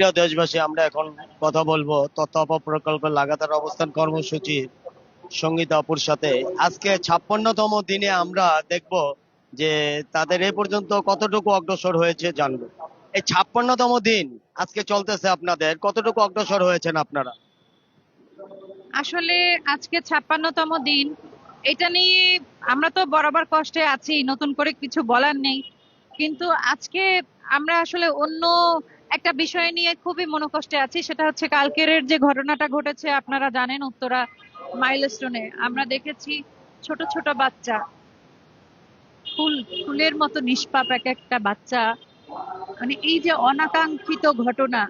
প্রিয় দেশবাসী, আমরা এখন কথা বলব তথ্য প্রকল্পের লাগাতার অবস্থান কর্মসূচি সঙ্গীতা অপুর সাথে। আজকে ছাপ্পান্নতম দিনে আমরা দেখব যে তাদের এ পর্যন্ত কতটুকু অগ্রসর হয়েছে জানব। এই ছাপ্পান্নতম দিন আজকে চলতেছে আপনাদের, কতটুকু অগ্রসর হয়েছেন আপনারা? আসলে আজকে ছাপ্পান্নতম দিন, এটা নিয়ে আমরা তো বরাবর কষ্টে আছি, নতুন করে কিছু বলার নেই। কিন্তু আজকে আমরা আসলে অন্য একটা বিষয় নিয়ে খুবই মনোকষ্টে আছি, সেটা হচ্ছে কালকের যে ঘটনাটা ঘটেছে, আপনারা জানেন উত্তরা মাইলস্টোনে। আমরা দেখেছি ছোট ছোট বাচ্চা, ফুল, ফুলের মতো নিষ্পাপ এক একটা বাচ্চা। মানে এই যে অনাকাঙ্ক্ষিত ঘটনা,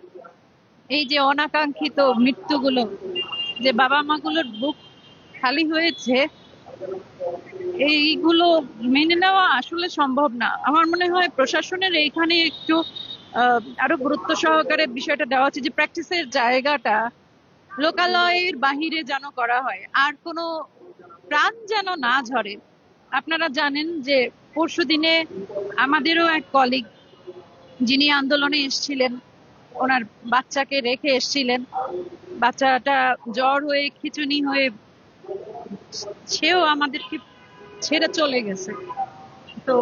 এই যে অনাকাঙ্ক্ষিত মৃত্যুগুলো, যে বাবা মাগুলোর বুক খালি হয়েছে, এইগুলো মেনে নেওয়া আসলে সম্ভব না। আমার মনে হয় প্রশাসনের এইখানে একটু আরও গুরুত্ব সহকারে বিষয়টা দেওয়া উচিত যে প্র্যাকটিসের জায়গাটা লোকালয়ের বাহিরে যেন করা হয়, আর কোনো প্রাণ যেন না ঝরে। আপনারা জানেন যে পরশু দিনে আমাদেরও এক কলিগ যিনি আন্দোলনে এসেছিলেন, ওনার বাচ্চাকে রেখে এসেছিলেন। বাচ্চাটা জ্বর হয়ে, খিচুনি হয়ে, সেও আমাদেরকে ছেড়ে চলে গেছে। তো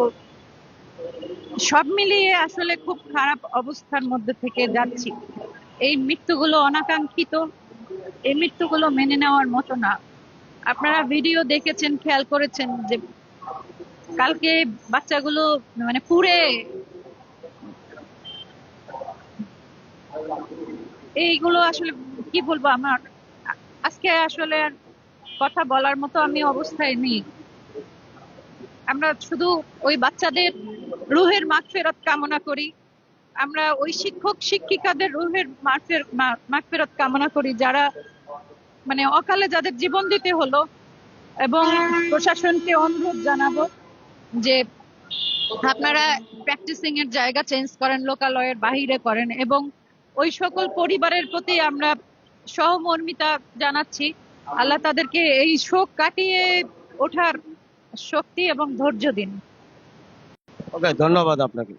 সব মিলিয়ে আসলে খুব খারাপ অবস্থার মধ্যে থেকে যাচ্ছি। এই মৃত্যুগুলো অনাকাঙ্ক্ষিত, এই মৃত্যুগুলো মেনে নেওয়ার মতো না। আপনারা ভিডিও দেখেছেন, খেয়াল করেছেন যে কালকে বাচ্চাগুলো মানে পুড়ে এইগুলো আসলে কি বলব, আমার আজকে আসলে কথা বলার মতো আমি অবস্থায় নেই। আমরা শুধু ওই বাচ্চাদের রুহের মাগফেরত কামনা করি। আমরা ওই শিক্ষক শিক্ষিকাদের রুহের মাগফের মাগফেরত কামনা করি, যারা মানে অকালে যাদের জীবন দিতে হলো এবং প্রশাসনকে অনুরোধ জানাব যে আপনারা প্র্যাকটিসিং এর জায়গা চেঞ্জ করেন, লোকালয়ের বাহিরে করেন এবং ওই সকল পরিবারের প্রতি আমরা সহমর্মিতা জানাচ্ছি। আল্লাহ তাদেরকে এই শোক কাটিয়ে ওঠার শক্তি এবং ধৈর্য দিন। ওকে ধন্যবাদ আপনাকে।